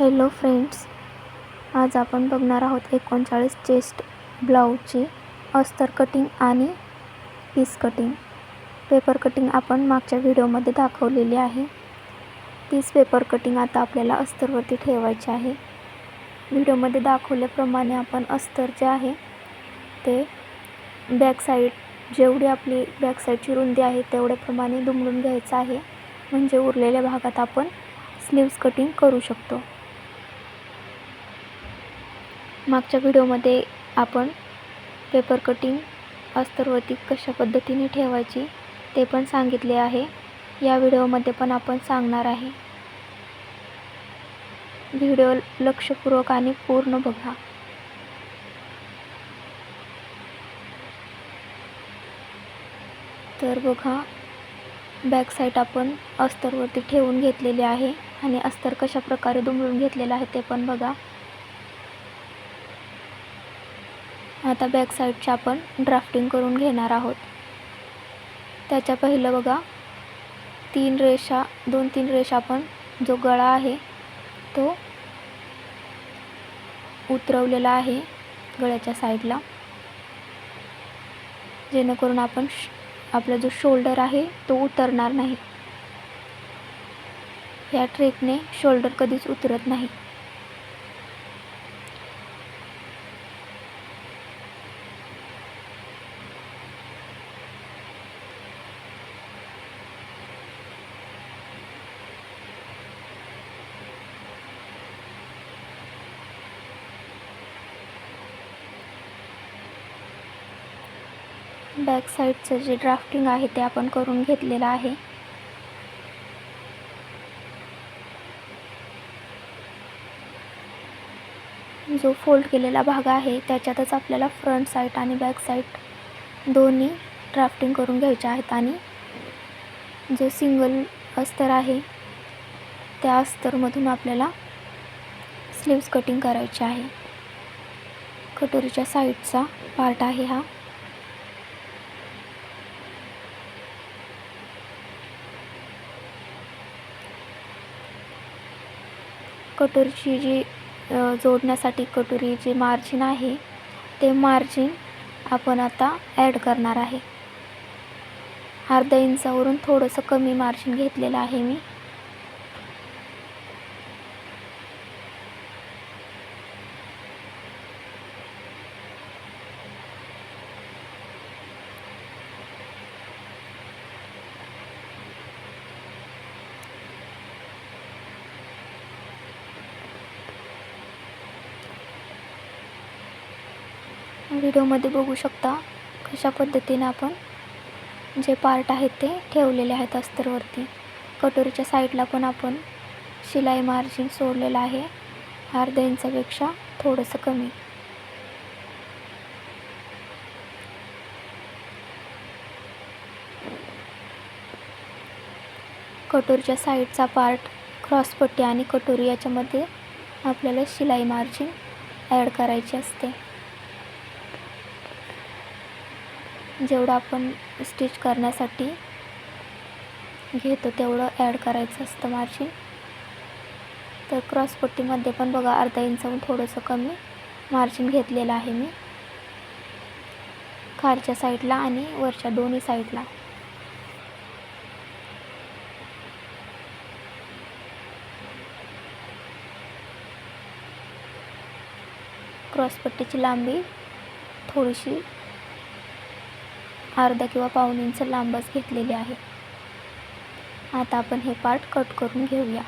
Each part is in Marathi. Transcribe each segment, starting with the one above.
हॅलो फ्रेंड्स आज आपण बघणार आहोत एकोणचाळीस चेस्ट ब्लाऊजची अस्तर कटिंग आणि पीस कटिंग पेपर कटिंग आपण मागच्या व्हिडिओमध्ये दाखवलेली आहे. तीच पेपर कटिंग आता आपल्याला अस्तरवरती ठेवायची आहे. व्हिडिओमध्ये दाखवल्याप्रमाणे आपण अस्तर जे आहे ते बॅक साईड जेवढी आपली बॅक साईडची रुंदी आहे तेवढ्याप्रमाणे दुमडून घ्यायचं आहे. म्हणजे उरलेल्या भागात आपण स्लीव्स कटिंग करू शकतो. मागच्या व्हिडिओमध्ये आपण पेपर कटिंग अस्तरवती कशा पद्धतीने ठेवायची ते पण सांगितले आहे. या व्हिडिओमध्ये पण आपण सांगणार आहे. व्हिडिओ लक्षपूर्वक आणि पूर्ण बघा. तर बघा बॅक साईड आपण अस्तरवरती ठेवून घेतलेले आहे आणि अस्तर कशा प्रकारे दुमडून घेतलेलं आहे ते पण बघा. आता बॅक साईडचे आपण ड्राफ्टिंग करून घेणार आहोत. त्याच्या पहिलं बघा तीन रेषा दोन तीन रेषा आपण जो गळा आहे तो उतरवलेला आहे गळ्याच्या साईडला जेणेकरून आपण श आपला जो शोल्डर आहे तो उतरणार नाही. या ट्रेकने शोल्डर कधीच उतरत नाही. बॅक साईडचं जे ड्राफ्टिंग आहे ते आपण करून घेतलेलं आहे. जो फोल्ड केलेला भाग आहे त्याच्यातच आपल्याला फ्रंट साईड आणि बॅक साईड दोन्ही ड्राफ्टिंग करून घ्यायचे आहेत आणि जो सिंगल अस्तर आहे त्या अस्तरमधून आपल्याला स्लीव्स कटिंग करायची आहे. कटोरीच्या साईडचा पार्ट आहे हा. कटोरीची जी जोडण्यासाठी कटोरी जे मार्जिन आहे ते मार्जिन आपण आता ॲड करणार आहे. अर्धा इंचावरून थोडंसं कमी मार्जिन घेतलेलं आहे मी. व्हिडिओमध्ये बघू शकता कशा पद्धतीने आपण जे पार्ट आहेत ते ठेवलेले आहेत अस्तरवरती कटोरीच्या साईडला पण आपण शिलाई मार्जिन सोडलेलं आहे. अर्ध्या इंचापेक्षा थोडंसं कमी. कटोरीच्या साईडचा पार्ट क्रॉसपट्टी आणि कटोरी याच्यामध्ये आपल्याला शिलाई मार्जिन ॲड करायची असते. जेवढं आपण स्टिच करण्यासाठी घेतो तेवढं ॲड करायचं असतं मार्जिन. तर क्रॉसपट्टीमध्ये पण बघा अर्धा इंचाहून थोडंसं कमी मार्जिन घेतलेलं आहे मी. खालच्या साईडला आणि वरच्या दोन्ही साईडला क्रॉसपट्टीची लांबी थोडीशी अर्धा किंवा पाऊण इंच लांबच घेतलेली आहे. आता आपण हे पार्ट कट करून घेऊया.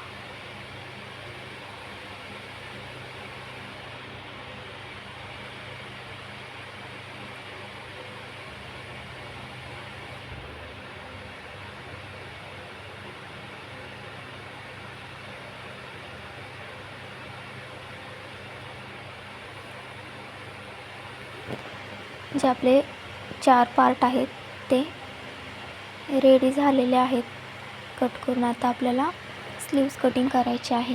जे आपले चार पार्ट आहेत ते रेडी झालेले आहेत. कट करून आता आपल्याला स्लीव्स कटिंग करायची आहे.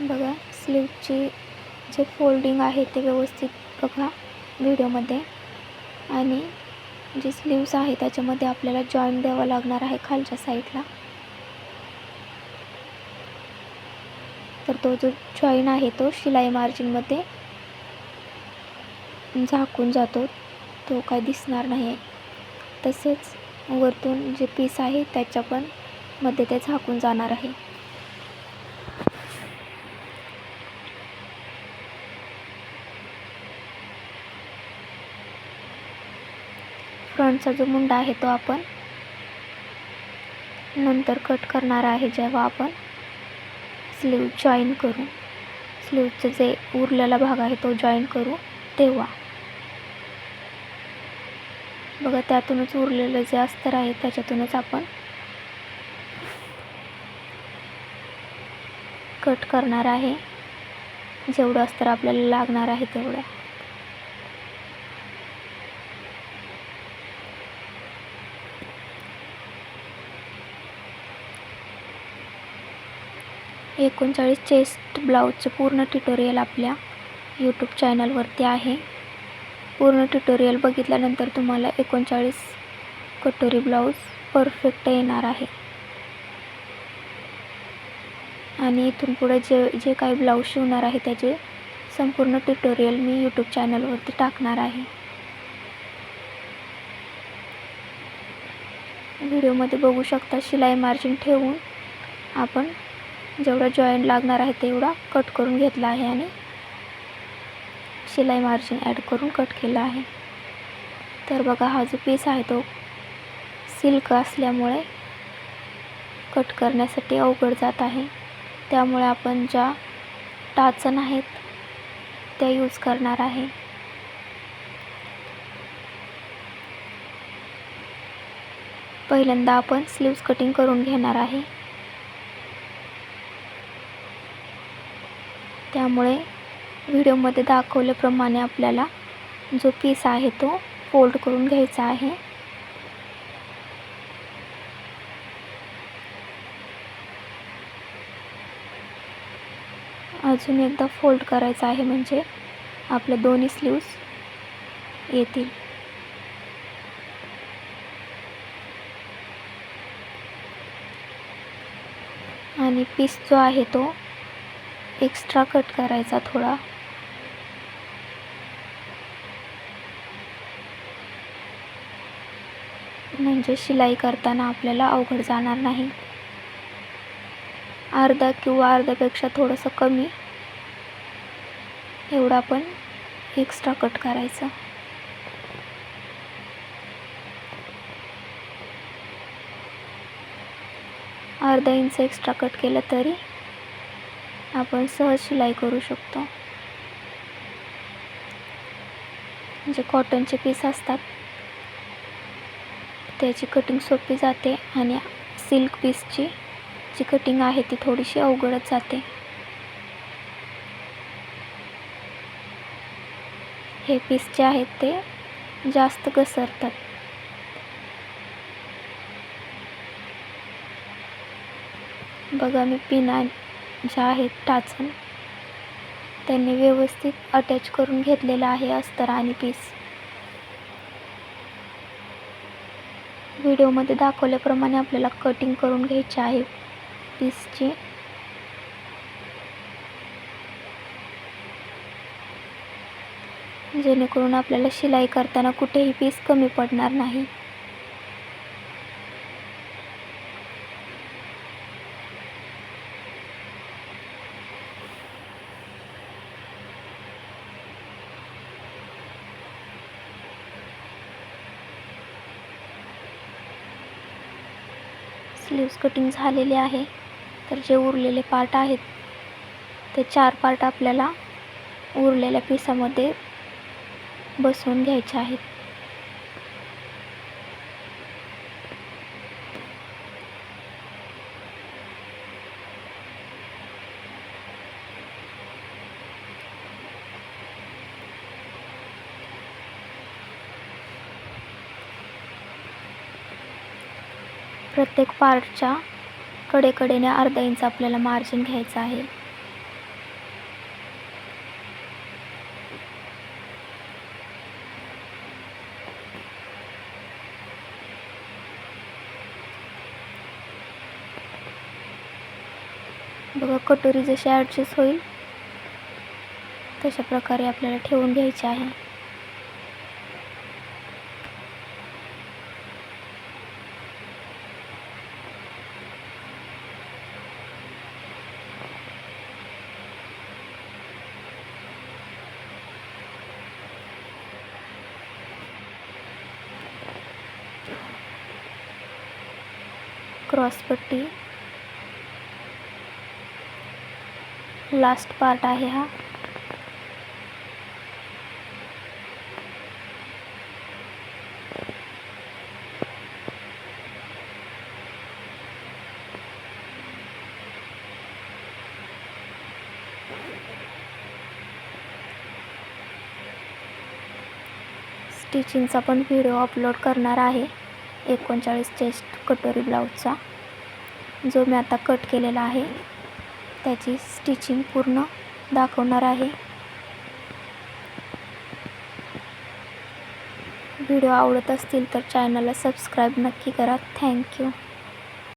बघा स्लीवची जे फोल्डिंग आहे ते व्यवस्थित बघा व्हिडिओमध्ये. आणि जे स्लीव्स आहे त्याच्यामध्ये आपल्याला जॉईंट द्यावं लागणार आहे खालच्या साईडला तर तो जो जॉईन आहे तो शिलाई मार्जिनमध्ये झाकून जातो. तो काय दिसणार नाही तसेच वरतून जे पीस आहे त्याच्या पण मध्ये ते झाकून जाणार आहे. फ्रंटचा जो मुंडा आहे तो आपण नंतर कट करणार आहे जेव्हा आपण स्लीव जॉईन करू. स्लीवचं जे उरलेला भाग आहे तो जॉईन करू. तेव्हा. बघा त्यातूनच उरलेलं जे अस्तर आहे त्याच्यातूनच आपण कट करणार आहे. जेवढं अस्तर आपल्याला लागणार आहे तेवढं. एकोणचाळीस चेस्ट ब्लाऊजचं पूर्ण ट्युटोरियल आपल्या यूट्यूब चॅनलवरती आहे. पूर्ण ट्युटोरियल बघितल्यानंतर तुम्हाला एकोणचाळीस कटोरी ब्लाऊज परफेक्ट येणार आहे. आणि इथून पुढे जे जे काही ब्लाऊज शिवणार आहे त्याचे संपूर्ण ट्युटोरियल मी यूट्यूब चॅनलवरती टाकणार आहे. व्हिडिओमध्ये बघू शकता शिलाई मार्जिन ठेवून आपण जेवढा जॉईंट लागणार आहे तेवढा कट करून घेतला आहे आणि शिलाई मार्जिन ॲड करून कट केला आहे. तर बघा हा जो पीस आहे तो सिल्क असल्यामुळे कट करण्यासाठी अवघड जात आहे. त्यामुळे आपण ज्या टाचन आहेत त्या यूज करणार आहे. पहिल्यांदा आपण स्लीव्स कटिंग करून घेणार आहे. त्यामुळे व्हिडिओमध्ये दाखवल्याप्रमाणे आपल्याला जो पीस आहे तो फोल्ड करून घ्यायचा आहे. अजून एकदा फोल्ड करायचा आहे म्हणजे आपल्या दोन्ही स्लीव्स येतील. आणि पीस जो आहे तो एक्स्ट्रा कट करायचा थोडा. म्हणजे शिलाई करताना आपल्याला अवघड जाणार नाही. अर्धा किंवा अर्ध्यापेक्षा थोडंसं कमी. एवढा पण एक्स्ट्रा कट करायचा. अर्धा इंच एक्स्ट्रा कट केलं तरी आपण सहज शिलाई करू शकतो. जे कॉटनचे पीस असतात त्याची कटिंग सोपी जाते आणि सिल्क पीसची जी कटिंग आहे ती थोडीशी अवघडच जाते. हे पीस जे आहेत ते जास्त घसरतात. बघा मी पिना ज्या आहेत टाचन त्यांनी व्यवस्थित अटॅच करून घेतलेलं आहे अस्तर आणि पीस व्हिडिओमध्ये दाखवल्याप्रमाणे आपल्याला कटिंग करून घ्यायची आहे. पीसची जेणेकरून आपल्याला शिलाई करताना कुठेही पीस कमी पडणार नाही. स्लीव्स कटिंग झालेले आहे. तर जे उरलेले पार्ट आहेत ते चार पार्ट आपल्याला उरलेल्या पिसामध्ये बसवून घ्यायचे आहेत. प्रत्येक पार्टच्या कडेकडेने अर्धा इंच आपल्याला मार्जिन घ्यायचं आहे. बघा कटोरी जशी ॲडजस्ट होईल तशा प्रकारे आपल्याला ठेवून घ्यायची आहे. क्रॉसपट्टी लास्ट पार्ट आहे हा. स्टिचिंगचा पण व्हिडिओ अपलोड करणार आहे. एकोणचाळीस चेस्ट कटोरी ब्लाऊजचा जो मी आता कट केलेला आहे त्याची स्टिचिंग पूर्ण दाखवणार आहे. व्हिडिओ आवडत असतील तर चॅनलला सबस्क्राईब नक्की करा. थँक्यू.